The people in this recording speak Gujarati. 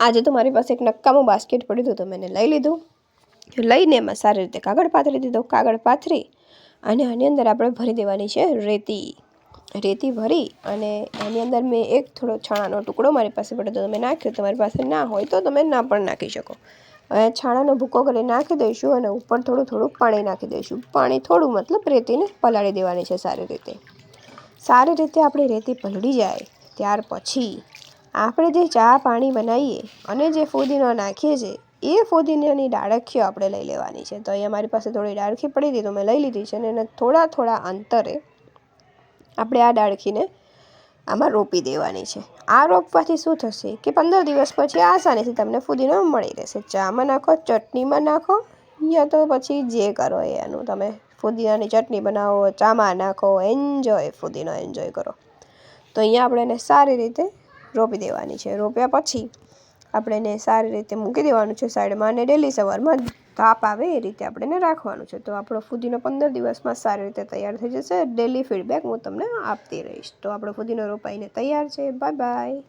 આજે તો મારી પાસે એક નક્કામું બાસ્કેટ પડ્યું હતું તો મેં લઈ લીધું. લઈને એમાં સારી રીતે કાગળ પાથરી દીધો. કાગળ પાથરી અને આની અંદર આપણે ભરી દેવાની છે રેતી. રેતી ભરી અને એની અંદર મેં એક થોડો છાણાનો ટુકડો મારી પાસે પડ્યો તો તમે નાખ્યો. તમારી પાસે ના હોય તો તમે ના પણ નાખી શકો. હવે છાણાનો ભૂકો કરી નાખી દઈશું અને ઉપર થોડું થોડું પાણી નાખી દઈશું. પાણી થોડું મતલબ રેતીને પલાળી દેવાની છે સારી રીતે. સારી રીતે આપણી રેતી પલળી જાય. ત્યાર પછી આપણે જે ચા પાણી બનાવીએ અને જે ફુદીનો નાખીએ છીએ, એ ફુદીનાની ડાળખીઓ આપણે લઈ લેવાની છે. તો અહીંયા મારી પાસે થોડી ડાળખી પડી હતી તો મેં લઈ લીધી છે અને એને થોડા થોડા અંતરે આપણે આ ડાળખીને આમાં રોપી દેવાની છે. આ રોપવાથી શું થશે કે પંદર દિવસ પછી આસાનીથી તમને ફુદીનો મળી રહેશે. ચામાં નાખો, ચટણીમાં નાખો, યા તો પછી જે કરો એનું. તમે ફુદીનાની ચટણી બનાવો, ચામાં નાખો એન્જોય ફુદીનો એન્જોય કરો. તો અહીંયા આપણે એને સારી રીતે રોપી દેવાની છે. રોપ્યા પછી આપણે એને સારી રીતે મૂકી દેવાનું છે સાઈડમાં અને ડેલી સવારમાં તાપ આવે એ રીતે આપણે એને રાખવાનું છે. તો આપણો ફુદીનો પંદર દિવસમાં સારી રીતે તૈયાર થઈ જશે. ડેલી ફીડબેક હું તમને આપતી રહીશ. તો આપણો ફુદીનો રોપાઈને તૈયાર છે. Bye bye